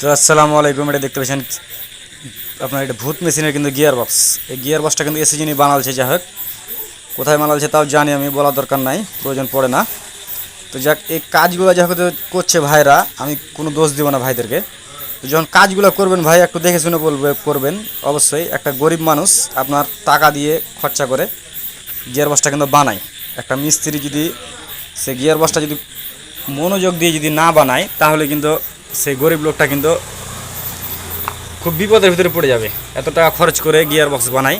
তো আসসালামু আলাইকুম, এটা দেখতে পাচ্ছেন আপনার এটা ভূত মেশিনের কিন্তু গিয়ার বক্স। এই গিয়ার বক্সটা কিন্তু এসে যিনি বানালছে, যাই হোক। কোথায় বানালছে তাও জানি, আমি বলার দরকার নাই, প্রয়োজন পড়ে না। তো যাক, এই কাজগুলো যা করছে ভাইরা, আমি কোনো দোষ দিব না ভাইদেরকে। যখন কাজগুলো করবেন ভাই, একটু দেখে শুনে বলবে, করবেন। অবশ্যই একটা গরিব মানুষ আপনার টাকা দিয়ে খরচা করে গিয়ার বক্সটা কিন্তু বানায়। একটা মিস্ত্রি যদি, সে গিয়ার বক্সটা যদি মনোযোগ দিয়ে যদি না বানায়, তাহলে কিন্তু সেই গরিব লোকটা কিন্তু খুব বিপদের ভিতরে পড়ে যাবে। এত টাকা খরচ করে গিয়ার বক্স বানাই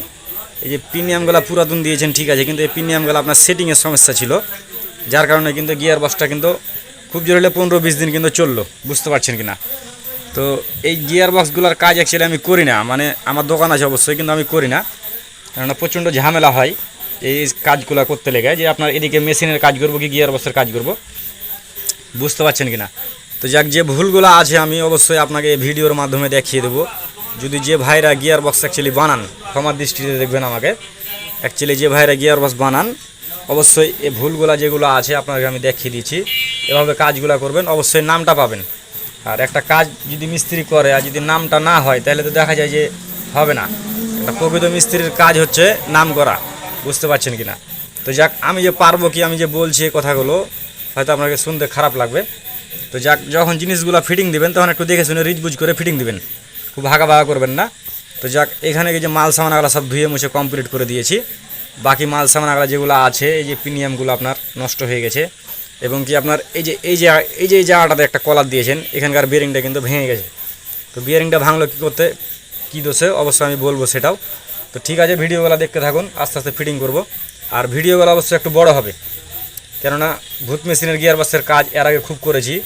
এই যে প্রিমিয়ামগুলো পুরাতন দিয়েছেন, ঠিক আছে, কিন্তু এই প্রিমিয়ামগুলো আপনার সেটিংয়ের সমস্যা ছিল। যার কারণে কিন্তু গিয়ার বক্সটা কিন্তু খুব জোর হলে পনেরো বিশ দিন কিন্তু চলল, বুঝতে পারছেন কি না তো এই গিয়ার বক্সগুলোর কাজ অ্যাকচুয়ালি আমি করি না মানে আমার দোকান আছে অবশ্যই, কিন্তু আমি করি না। কেননা প্রচণ্ড ঝামেলা হয় এই কাজগুলো করতে লেগে, যে আপনার এদিকে মেশিনের কাজ করব কি গিয়ার বক্সের কাজ করব? বুঝতে পারছেন কি না তো যাক, যে ভুলগুলো আছে, আমি অবশ্যই আপনাকে এই ভিডিওর মাধ্যমে দেখিয়ে দেবো। যদি যে ভাইরা গিয়ার বক্স অ্যাকচুয়ালি বানান, ক্ষমার দৃষ্টিতে দেখবেন আমাকে। অ্যাকচুয়ালি যে ভাইরা গিয়ার বক্স বানান, অবশ্যই এই ভুলগুলো যেগুলো আছে, আপনাকে আমি দেখিয়ে দিচ্ছি। এভাবে কাজগুলো করবেন, অবশ্যই নামটা পাবেন। আর একটা কাজ যদি মিস্ত্রি করে, আর যদি নামটা না হয়, তাহলে তো দেখা যায় যে হবে না। একটা প্রকৃত মিস্ত্রির কাজ হচ্ছে নাম করা। বুঝতে পারছেন কি না তো যাক, আমি যে পারব কি, আমি যে বলছি এই কথাগুলো, হয়তো আপনাকে শুনতে খারাপ লাগবে। তো যাক, যখন জিনিসগুলো ফিটিং দিবেন, তখন একটু দেখে শুনে রিজবুজ করে ফিটিং দিবেন। খুব ভাগা ভাগা করবেন না। তো যাক, এখানে যে মাল সামানাগুলো সব ধুয়ে মুছে কমপ্লিট করে দিয়েছি। বাকি মাল সামানাগুলো যেগুলো আছে, এই যে প্রিমিয়ামগুলো আপনার নষ্ট হয়ে গেছে। এবং কি আপনার এই যে এই যে এই যে এই জায়গাটাতে একটা কলার দিয়েছেন, এখানকার বিয়ারিংটা কিন্তু ভেঙে গেছে। তো বিয়ারিংটা ভাঙলো কী করতে, কী দোষে অবশ্যই আমি বলব সেটাও। তো ঠিক আছে, ভিডিওগুলো দেখতে থাকুন, আস্তে আস্তে ফিটিং করব। আর ভিডিওগুলো অবশ্যই একটু বড় হবে। কেননা ভূত মেশিনের গিয়ার বাসের কাজ এর আগে খুব করেছি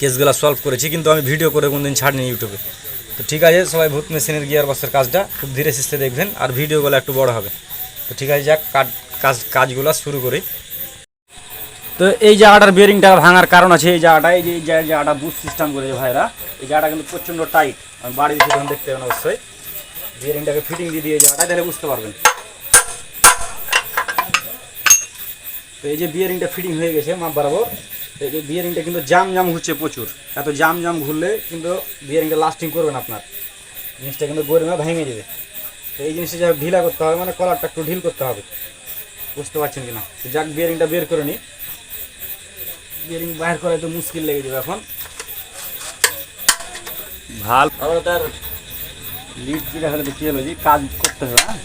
কেসগুলো সলভ করেছি, কিন্তু আমি ভিডিও করে কোনদিন ছাড়িনি ইউটিউবে তো ঠিক আছে, সবাই ভূত মেশিনের গিয়ার বাসের কাজটা খুব ধীরে সুস্থে দেখবেন, আর ভিডিওগুলো একটু বড় হবে। তো ঠিক আছে, যাক, কাজ কাজ, কাজগুলো শুরু করি। তো এই জায়গাটার বিয়ারিংটা ভাঙার কারণ আছে, এই জায়গাটা, এই যে, এই জায়গা- জায়গাটা বুট সিস্টেম করেছে ভাইরা এই জায়গাটা কিন্তু প্রচণ্ড টাইট আমি বাড়ি দেখতে পাবেন অবশ্যই। বিয়ারিংটাকে ফিটিং দিয়ে দিয়ে জায়গাটা, তাহলে বুঝতে পারবেন। তো এই যে বিয়ারিংটা ফিটিং হয়ে গেছে মাপ বরাবর এই যে বিয়ারিংটা কিন্তু জাম জাম ঘুরছে প্রচুর। এত জাম জাম ঘুরলে কিন্তু বিয়ারিংটা লাস্টিং করবে না আপনার। জিনিসটা কিন্তু গরমে ভেঙে যাবে। তো এই জিনিসটা যা ঢিলা করতে হবে মানে কলারটা একটু ঢিল করতে হবে। বুঝতে পারছেন কি না যাক বিয়ারিংটা বের করে নিই বিয়ারিং বাইর করা তো মুশকিল লেগে যাবে এখন। ভালো। আমরা তার লিড যেটা হলে কি হলো যে কাজ করতে হবে হ্যাঁ?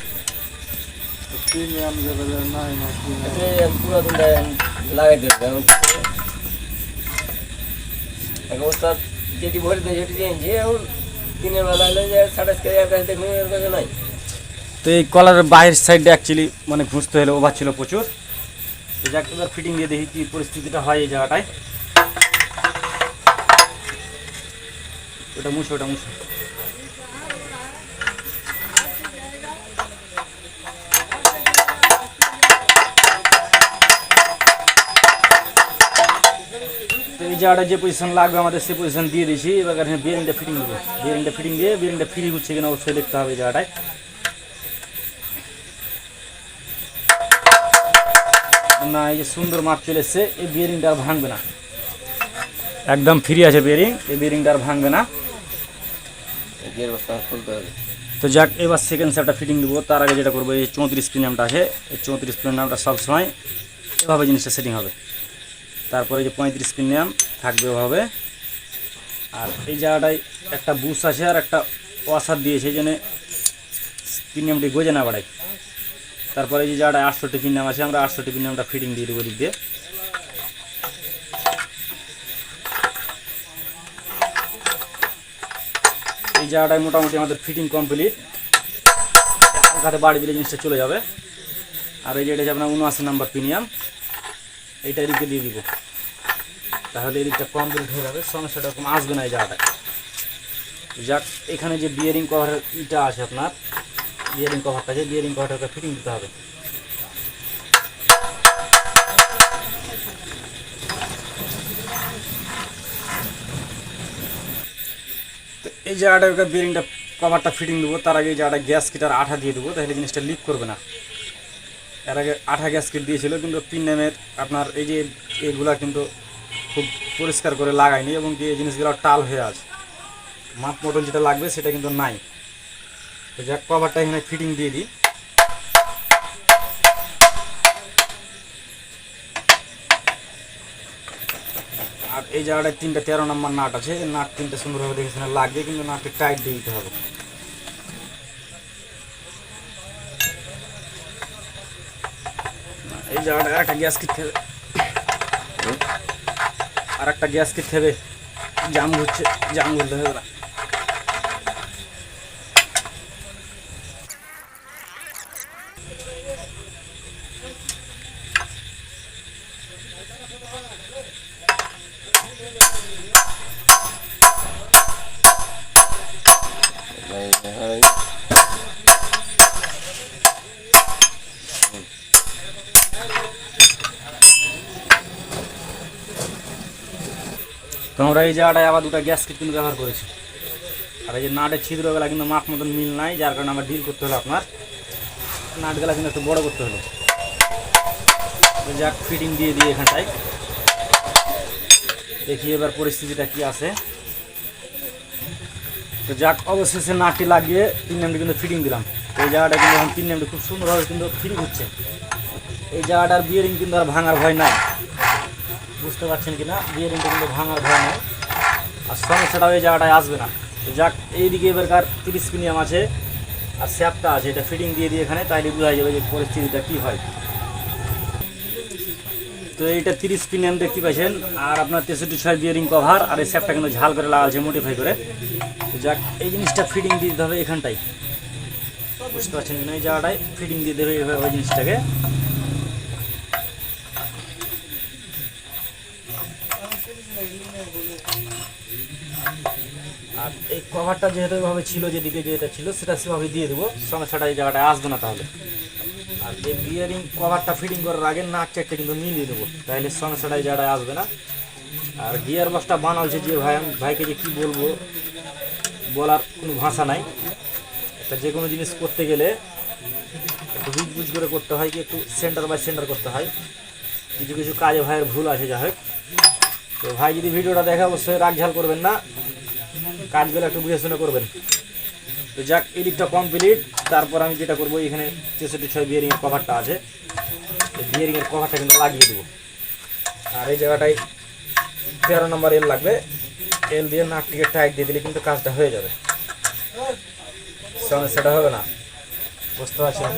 লাগাইতে হবে এখন অবস্থা যেটি ভরে দেয় সেটি চেঞ্জ এখন দিনের বেলা হলে যে সাতাশ কেজি আর তো এই কলারের বাইরের সাইডটা অ্যাকচুয়ালি মানে ঘুষতে হলে ওভার ছিল প্রচুর। তো যাক, এবার ফিটিং দিয়ে দেখি কি পরিস্থিতিটা হয় এই জায়গাটায়। ওটা মুছো ওটা মুছো। জায়গাটা যে পজিশন লাগবে, আমাদের সেই পজিশন দিয়ে দিয়েছি। এবার এখানে বিয়ারিংটা ফিটিং দেবো। বিয়ারিংটা ফিটিং দিয়ে বিয়ারিংটা ফ্রি হচ্ছে কিনা অবশ্যই দেখতে হবে জায়গাটায়। না, এই যে সুন্দর মাপ চলে এসছে, এই বিয়ারিংটা আর ভাঙবে না। একদম ফ্রি আছে বিয়ারিং এই বিয়ারিংটা আর ভাঙবে না। তো যাক, এবার সেকেন্ড সেটটা ফিটিং দেবো। তার আগে যেটা করব, এই চৌত্রিশ প্রিমিয়ামটা আছে। এই চৌত্রিশ প্রিমিয়ামটা সবসময় এভাবে জিনিসটা সেটিং হবে। তারপরে যে পঁয়ত্রিশ প্রিমিয়াম থাকবে ওভাবে। আর এই জায়গাটায় একটা বুশ আছে আর একটা ওয়াশার দিয়েছে যেন প্রিমিয়ামটি গোজে না বাড়ায় তারপরে যে জায়গাটায় আটষট্টি প্রিমিয়াম আছে, আমরা আটষট্টি প্রিমিয়ামটা ফিটিং দিয়ে দেবো দিক দিয়ে। এই জায়গাটায় মোটামুটি আমাদের ফিটিং কমপ্লিট। বাড়ি দিলে জিনিসটা চলে যাবে। আর এই যে এটা হচ্ছে আপনার উনআশি নাম্বার প্রিমিয়াম এইটা এদিকে দিয়ে দিব। তাহলে এদিকটা কমপ্লিট হয়ে যাবে, সমস্যাটা এরকম আসবে না এই জায়গাটায়। যাক, এখানে যে বিয়ারিং কভারের ইটা আছে আপনার বিয়ারিং কভারটা আছে বিয়ারিং কভারটাকে ফিটিং দিতে হবে। এই জায়গাটা বিয়ারিংটা কভারটা ফিটিং দেবো, তার আগে এই জায়গাটা গ্যাস কিটার আঠা দিয়ে দেবো, তাহলে জিনিসটা লিক করবে না। এর আগে আঠা গ্যাস কিট দিয়েছিল, কিন্তু পিন নেমের আপনার এই যে এগুলা কিন্তু খুব পরিষ্কার করে লাগায়নি এবং কি এই জিনিসগুলো টাল হয়ে আছে। মাপ মতন যেটা লাগবে সেটা কিন্তু নাই। তো যাক কভারটা এখানে ফিটিং দিয়ে দিই। আর এই জায়গাটায় তিনটা তেরো নম্বর নাট আছে নাট তিনটা সুন্দরভাবে দেখে শুনে লাগবে, কিন্তু নাটকে টাইট দিয়ে দিতে হবে। এই জায়গাটায় আর একটা গ্যাস কিট থেবে আর একটা গ্যাস কিট থেবে জাম ঘুরছে জাম ঘুরতে হবে আমরা এই জায়গাটায় আবার দুটো গ্যাস কিট কিন্তু ব্যবহার করেছি। আর এই যে নাটের ছিদ্রগুলা কিন্তু মাপ মতন মিল নাই, যার কারণে আমার ডিল করতে হলো আপনার। নাটগুলা কিন্তু একটু বড় করতে হলো। যাক ফিটিং দিয়ে দিই এখানটায়। দেখি এবার পরিস্থিতিটা কি আছে। তো যাক, অবশেষে নাটটি লাগিয়ে তিন নামটি কিন্তু ফিটিং দিলাম। এই জায়গাটা কিন্তু এখন তিন নামটি খুব সুন্দরভাবে কিন্তু ফিটিং হচ্ছে। এই জায়গাটার বিয়ারিং কিন্তু আর ভাঙার ভয় নাই। বুঝতে পারছেন কি কিনা? বিয়ারিংটা কিন্তু ভাঙার ভয় নাই আর সমস্যাটাও এই জায়গাটায় আসবে না। যাক, এইদিকে এবারকার তিরিশ পিনিয়াম আছে। আর স্যাপটা আছে, এটা ফিটিং দিয়ে দিয়ে এখানে, তাইলে বোঝা যাবে যে পরিস্থিতিটা কী হয়। তো এইটা তিরিশ পিনিয়াম দেখতে পাচ্ছেন আর আপনার তেষট্টি ছয় বিয়ারিং কভার আর এই স্যাপটা কিন্তু ঝাল করে লাগাচ্ছে মোটিফাই করে। যাক, এই জিনিসটা ফিটিং দিয়ে দিতে হবে এখানটাই বুঝতে পারছেন কিনা? এই জায়গাটায় ফিটিং দিয়ে দেবে এইভাবে ওই জিনিসটাকে। আর এই কভারটা যেহেতু এভাবে ছিল যেদিকে যেটা ছিল, সেটা সেভাবে দিয়ে দেবো। সমস্যাটা এই জায়গাটায় আসবে না তাহলে। আর এই বিয়ারিং কভারটা ফিটিং করার আগে নাক চারটে কিন্তু মিলিয়ে দেবো। তাহলে সমস্যাটা এই জায়গাটায় আসবে না। আর গিয়ার বক্সটা বানালছে যে ভাই, ভাইকে যে কী বলব, বলার কোনো ভাষা নাই। একটা যে কোনো জিনিস করতে গেলে একটু বুঝ করে করতে হয়, কি একটু সেন্টার বাই সেন্টার করতে হয়। কিছু কিছু কাজে ভাইয়ের ভুল আছে যা হোক। তো ভাই যদি ভিডিওটা দেখে, অবশ্যই রাগ ঝাল করবেন না। কাজগুলো একটু বুঝে শুনে করবেন। তো যাক এই দিকটা কমপ্লিট তারপর আমি যেটা করব, এখানে তেষট্টি ছয় বিয়ারিংয়ের কভারটা আছে। বিয়ারিংয়ের কভারটা কিন্তু লাগিয়ে দেবো। আর এই জায়গাটায় তেরো নম্বর এল লাগবে। এল দিয়ে নাকটিকে টাইট দিয়ে দিলে কিন্তু কাজটা হয়ে যাবে। সমস্যাটা হবে না। বুঝতে পারছি না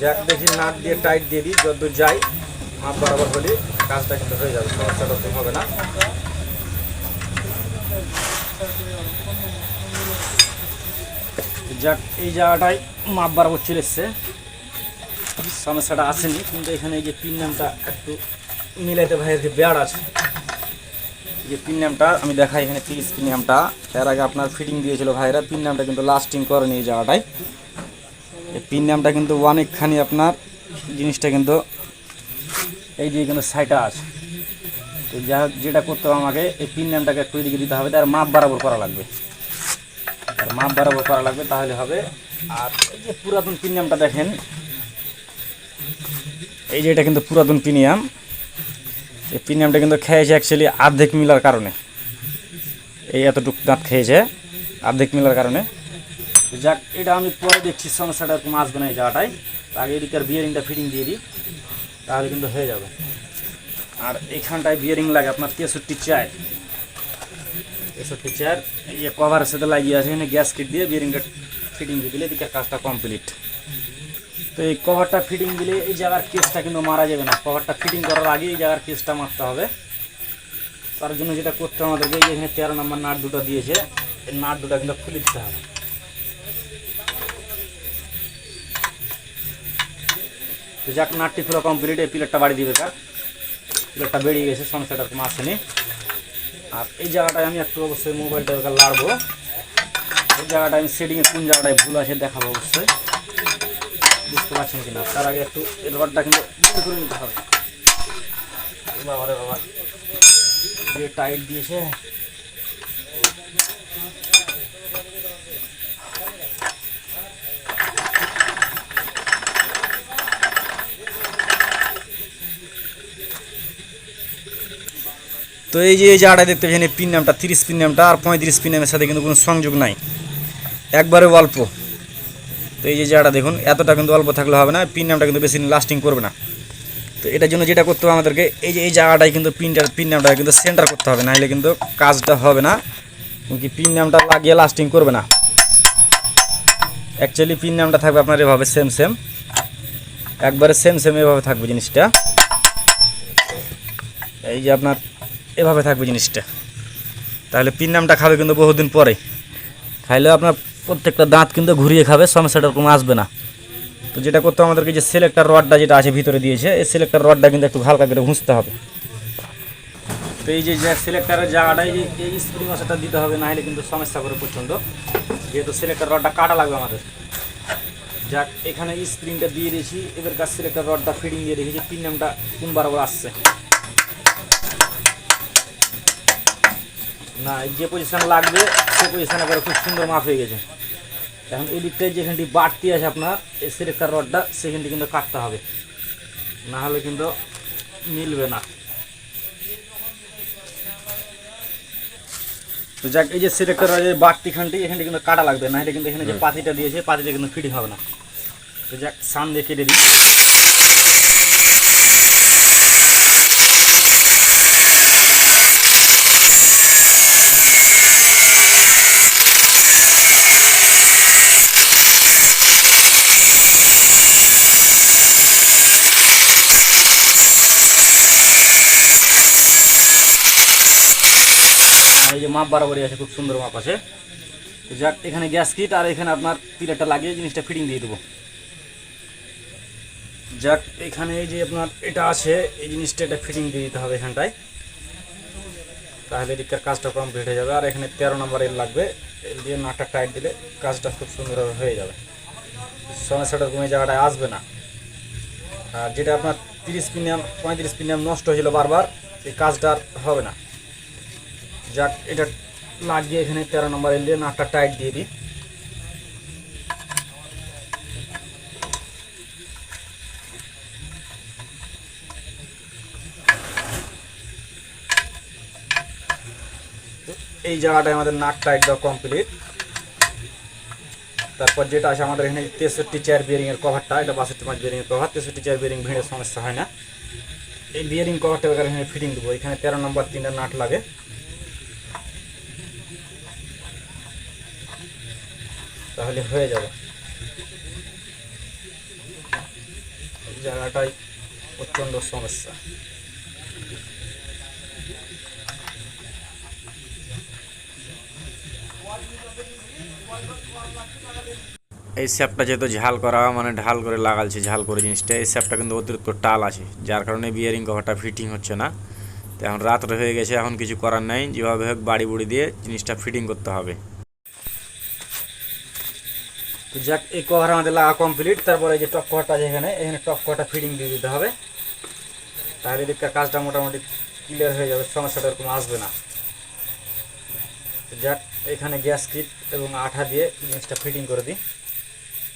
যাক, দেখি নাট দিয়ে টাইট দিয়ে দিই। যতদূর যাই মাপ বরাবর হলে কাজটা কিন্তু হয়ে যাবে। সমস্যাটা হবে না। যাক, এই জায়গাটায় মাপ বরাবর চলে এসছে। সমস্যাটা আসেনি, কিন্তু এখানে যে পিন নামটা একটু মিলাইতে ভাইয়ের যে বেড় আছে। যে পিন নামটা, আমি দেখাই এখানে তিরিশ পিন নামটা। এর আগে আপনার ফিটিং দিয়েছিল ভাইরা, পিন নামটা কিন্তু লাস্টিং করেনি এই জায়গাটায়। এই পিন নামটা কিন্তু অনেকখানি আপনার জিনিসটা কিন্তু এই দিয়ে কিন্তু সাইটা আছে। তো যা যেটা করতে হবে আমাকে, এই পিন নামটাকে একটু এদিকে দিতে হবে, তার মাপ বরাবর করা লাগবে। আর মাপ বরাবর করা লাগবে, তাহলে হবে। আর এই যে পুরাতন পিন নামটা দেখেন, এই যে এটা কিন্তু পুরাতন প্রিমিয়াম এই প্রিমিয়ামটা কিন্তু খেয়েছে অ্যাকচুয়ালি অর্ধেক মিলার কারণে। এই এতটুক দাঁত খেয়েছে, অর্ধেক মিলার কারণে। যাক, এটা আমি পরে দেখছি, সমস্যাটা আসবে না এই জায়গাটায় আগে এদিকের বিয়ারিংটা ফিটিং দিয়ে দিই, তাহলে কিন্তু হয়ে যাবে। আর এইখানটায় বিয়ারিং লাগে আপনার তেষট্টি চার। তেষট্টি চার, এই কভারের সাথে লাগিয়ে আছে, এখানে গ্যাস কিট দিয়ে বিয়ারিংটা ফিটিং দিয়ে দিলে এদিকে কাজটা কমপ্লিট তো এই কভারটা ফিটিং দিলে এই জায়গার কেসটা কিন্তু মারা যাবে না। কভারটা ফিটিং করার আগে এই জায়গার কেসটা মারতে হবে। তার জন্য যেটা করতে আমাদেরকে, এই এখানে তেরো নম্বর নাট দুটো দিয়েছে, এই নাট দুটো কিন্তু খুলে দিতে হবে। তো যাক, নাটটি খোলা কমপ্লিট এই প্লেটটা বাড়ি দিবে কার প্লেটটা বেরিয়ে গেছে সমস্যাটা কোনো আসেনি আর এই জায়গাটায় আমি একটু অবশ্যই মোবাইলটা এবার লাড়বো। এই জায়গাটায় আমি সেটিংয়ে কোন জায়গাটায় ভুল আছে দেখাবো অবশ্যই। বুঝতে পারছেন কিনা? তার আগে একটু রডটা কিন্তু করে নিতে হবে। বাবা রে বাবা, যে টাইট দিয়েছে। তো এই যে এই জায়গাটা দেখতে পাচ্ছেন এই পিন নামটা, তিরিশ পিন নামটা আর পঁয়ত্রিশ পিন নামের সাথে কিন্তু কোনো সংযোগ নাই। একবারে অল্প। তো এই যে জায়গাটা দেখুন, এতটা কিন্তু অল্প থাকলে হবে না, পিন নামটা কিন্তু বেশি লাস্টিং করবে না। তো এটার জন্য যেটা করতে হবে আমাদেরকে, এই যে এই জায়গাটায় কিন্তু পিনটার, পিন নামটা কিন্তু সেন্টার করতে হবে, নাহলে কিন্তু কাজটা হবে না কি পিন নামটা লাগিয়ে লাস্টিং করবে না। অ্যাকচুয়ালি পিন নামটা থাকবে আপনার এভাবে সেম সেম একবারে সেম সেম এভাবে থাকবে জিনিসটা। এই যে আপনার এভাবে থাকবে জিনিসটা। তাহলে পিন নামটা খাবে কিন্তু বহুদিন পরে। খাইলে আপনার প্রত্যেকটা দাঁত কিন্তু ঘুরিয়ে খাবে, সমস্যাটা ওরকম আসবে না। তো যেটা করতে আমাদেরকে যে সিলেক্টার রডটা যেটা আছে ভিতরে দিয়েছে, এই সিলেক্টার রডটা কিন্তু একটু হালকা করে ঘুষতে হবে। তো এই যে সিলেক্টারের জায়গাটায় যে এই স্প্রিং মশাটা দিতে হবে না হলে কিন্তু সমস্যা করে প্রচণ্ড। যেহেতু সিলেক্টার রডটা কাটা লাগবে আমাদের। যাক, এখানে স্প্রিংটা দিয়ে দিয়েছি। এবার কাজ সিলেক্টার রডটা ফিডিং দিয়ে রেখেছি পিন নামটা কোন বরাবর আসছে। না এই যে পজিশন লাগবে সে পজিশনে করে খুব সুন্দর মাপ হয়ে গেছে। এখন এই দিকটায় যেখানটি বাড়তি আছে আপনার এই সিলেক্টার রডটা সেখানটি কিন্তু কাটতে হবে। না হলে কিন্তু মিলবে না। তো যাক এই যে সিলেক্টর রডের বাড়তি খানটি এখানটি কিন্তু কাটা লাগবে না হলে কিন্তু এখানে যে পাতিটা দিয়েছে পাতিটা কিন্তু ফিটিং হবে না। তো যাক সান দিয়ে কেটে দিই। বরাবরই আছে, খুব সুন্দর মাপ আছে। যাক, এখানে গ্যাস কিট আর এখানে আপনার পিলারটা লাগিয়ে জিনিসটা ফিটিং দিয়ে দেবো। যাক, এখানে এই যে আপনার এটা আছে, এই জিনিসটা এটা ফিটিং দিয়ে দিতে হবে এখানটায়। তাহলে এদিককার কাজটা কমপ্লিট হয়ে যাবে। আর এখানে তেরো নম্বর এল লাগবে। এল দিয়ে নাটটা টাইট দিলে কাজটা খুব সুন্দরভাবে হয়ে যাবে। সমস্যাটা কোনো জায়গাটায় আসবে না। আর যেটা আপনার তিরিশ পিনিয়াম পঁয়ত্রিশ পিনিয়াম নষ্ট হয়েছিল বারবার, এই কাজটা হবে না। যাক, এটা লাগিয়ে এখানে তেরো নম্বর এল দিয়ে নাটটা টাইট দিয়ে দিই। এই জায়গাটায় আমাদের নাট টাইট দেওয়া কমপ্লিট তারপর যেটা আছে আমাদের এখানে তেষট্টি চেয়ার বিয়ারিংয়ের কভারটা এটা বাষট্টি পাঁচ বিয়ারিংয়ের কভার তেষট্টি চেয়ার বিয়ারিং ভিড়ে সমস্যা হয় না। এই বিয়ারিং কভারটা এখানে ফিটিং দেবো। এখানে তেরো নম্বর তিনটা নাট লাগে। তাহলে হয়ে যাবে। জায়গাটাই প্রচণ্ড সমস্যা। এই স্যাপটা যেহেতু ঝাল করা মানে ঢাল করে লাগালছে, ঝাল করে জিনিসটা, এই স্যাপটা কিন্তু অতিরিক্ত টাল আছে, যার কারণে বিয়ারিং কভারটা ফিটিং হচ্ছে না। তো এখন রাত্রে হয়ে গেছে, এখন কিছু করার নাই, যেভাবে হোক বাড়ি বুড়ি দিয়ে জিনিসটা ফিটিং করতে হবে। তো যাক, এই কভার আমাদের লাগা কমপ্লিট তারপরে যে টপ কভারটা আছে এখানে এখানে টপ কভারটা ফিটিং দিয়ে দিতে হবে। তাহলে এদিককার কাজটা মোটামুটি ক্লিয়ার হয়ে যাবে, সমস্যাটা এরকম আসবে না। যাক, এখানে গ্যাস কিট এবং আঠা দিয়ে জিনিসটা ফিটিং করে দিই।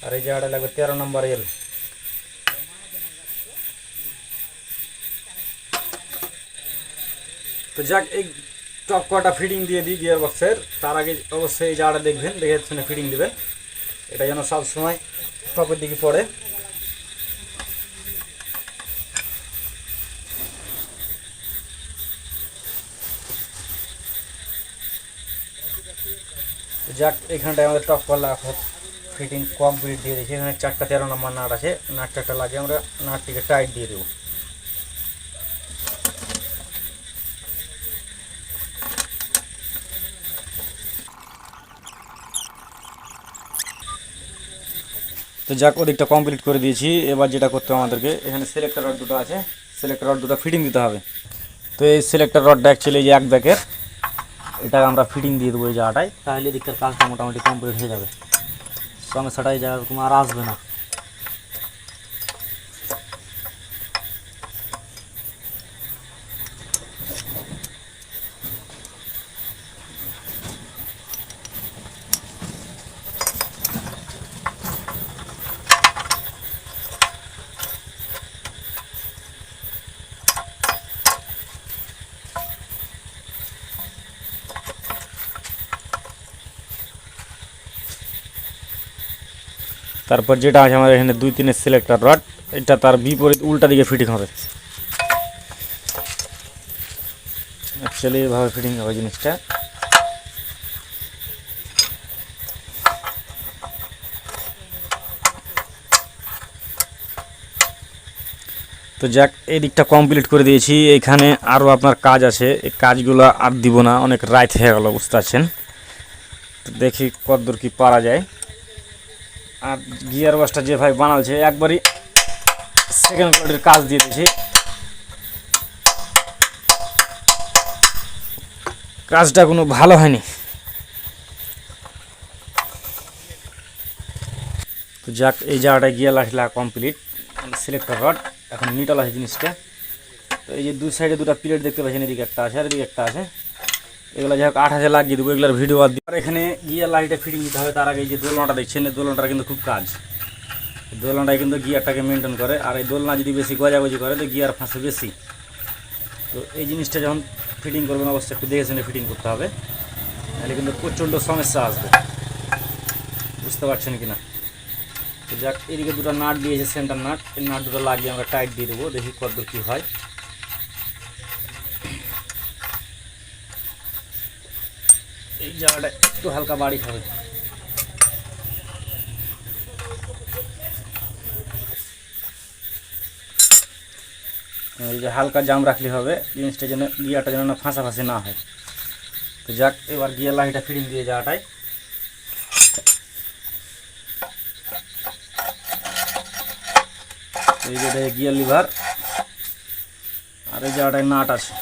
আর এই জায়গাটা লাগবে তেরো নম্বর এল তো যাক, এই টপ কটা ফিটিং দিয়ে দিই গিয়ার বক্সের তার আগে অবশ্যই এই জায়গাটা দেখবেন, দেখে শুনে ফিটিং দিবেন। এটা যেন সব সময় টপের দিকে পড়ে। যাক, এখানটায় আমাদের টপ কলা ফিটিং কমপ্লিট দিয়ে দিয়েছি। এখানে চারটা তেরো নম্বর নাট আছে। নাট চারটা লাগিয়ে আমরা নাটটিকে টাইট দিয়ে দেবো। তো যাক, ওদিকটা কমপ্লিট করে দিয়েছি। এবার যেটা করতে হবে আমাদেরকে, এখানে সিলেক্টার রড দুটো আছে। সিলেক্টার রড দুটো ফিটিং দিতে হবে। তো এই সিলেক্টর রডটা অ্যাকচুয়ালি যে এক ব্যাকের এটা আমরা ফিটিং দিয়ে দেবো এই জায়গাটায়। তাহলে এদিকটার কাজটা মোটামুটি কমপ্লিট হয়ে যাবে। সমস্যাটা এই জায়গা তোমার আর আসবে না। তারপর যেটা আছে আমার এখানে দুই তিনের সিলেক্টার রড এটা তার বিপরীত উল্টা দিকে ফিটিং হবে। অ্যাকচুয়ালি এভাবে ফিটিং হবে জিনিসটা। তো যাক, এই দিকটা কমপ্লিট করে দিয়েছি। এখানে আরও আপনার কাজ আছে। এই কাজগুলো আর দিব না, অনেক রাইট হয়ে গেল, বুঝতে পারছেন? তো দেখি কতদূর কি পারা যায়। আর গিয়ার বাসটা যে ভাই বানালছে, একবারই সেকেন্ড কোয়ালিটির কাজ দিয়ে দিয়েছি। কাজটা কোনো ভালো হয়নি। তো যাক, এই জায়গাটায় গিয়ার লাগলা কমপ্লিট সিলেক্টর রড এখন নিটল আছে জিনিসটা। তো এই যে দুই সাইডে দুটা প্লেট দেখতে পাচ্ছেন, এদিকে একটা আছে আর এদিকে একটা আছে। এগুলো যাই হোক আট হাজার লাগিয়ে দেবো, এগুলোর ভিডিও আর। আর এখানে গিয়ার লাইটে ফিটিং দিতে হবে তার আগে যে দোলনাটা দেখছেন, এই দোলনাটা কিন্তু খুব কাজ। এই দোলনাটাই কিন্তু গিয়ারটাকে মেনটেন করে, আর এই দোলনা যদি বেশি গজাগজি করে, তো গিয়ার ফাঁসে বেশি। তো এই জিনিসটা যখন ফিটিং করবেন, অবশ্যই একটু দেখে শুনে ফিটিং করতে হবে। নাহলে কিন্তু প্রচণ্ড সমস্যা আসবে। বুঝতে পারছেন কি না তো যাক, এদিকে দুটো নাট দিয়েছে সেন্টার নাট। এই নাট দুটো লাগিয়ে আমরা টাইট দিয়ে দেবো, দেখি কতদূর কী হয়। এই জায়গাটা একটু হালকা বাড়ি খাবে এই যে হালকা জাম রাখলে হবে জিনিসটা যেন গিয়ারটা যেন না ফাঁসাফাঁসি না হয় তো যাক এবার গিয়ার লাইনটা ফিটিং দিয়ে যাওয়াটাই এই যে দেখে গিয়ার লিভার আর এই জায়গাটায় নাট আছে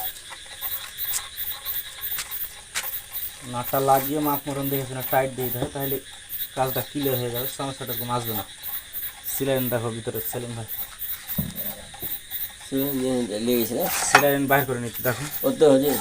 নাটটা লাগিয়ে মাছ মতন দেখে না টাইট দিয়ে দিতে হবে তাহলে কাজটা ক্লিয়ার হয়ে যাবে সমস্যাটা কোনো আসবে না। সিলাইন দেখো ভিতরে সেলেন ভাই। সিলাইন বাইর করে নিচ্ছি দেখো। কত হচ্ছে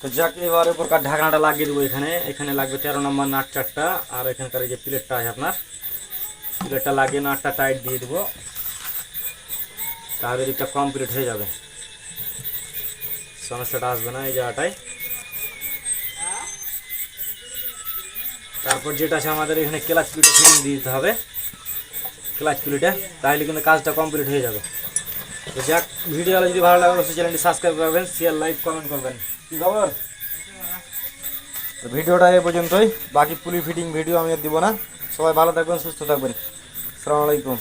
তো যাক, এবার উপরকার ঢাকনাটা লাগিয়ে দেবো এখানে। এখানে লাগবে তেরো নম্বর নাট চারটা, আর এখানকার এই যে প্লেটটা আছে আপনার, প্লেটটা লাগিয়ে নাটটা টাইট দিয়ে দেবো। তাহলে দিকটা কমপ্লিট হয়ে যাবে। সমস্যাটা আসবে না এই জায়গাটায়। তারপর যেটা আছে আমাদের এখানে ক্লাচ প্লেটে ফিটিং দিয়ে দিতে হবে। ক্লাচ প্লেটে তাহলে কিন্তু কাজটা কমপ্লিট হয়ে যাবে। তো যাক ভিডিওটা যদি ভালো লাগে অবশ্যই চ্যানেলটি সাবস্ক্রাইব করবেন শেয়ার লাইক কমেন্ট করবেন। কি খবর? ভিডিওটা এ পর্যন্তই। বাকি পুলি ফিটিং ভিডিও আমি আর দিব না। সবাই ভালো থাকবেন, সুস্থ থাকবেন। আসসালামু আলাইকুম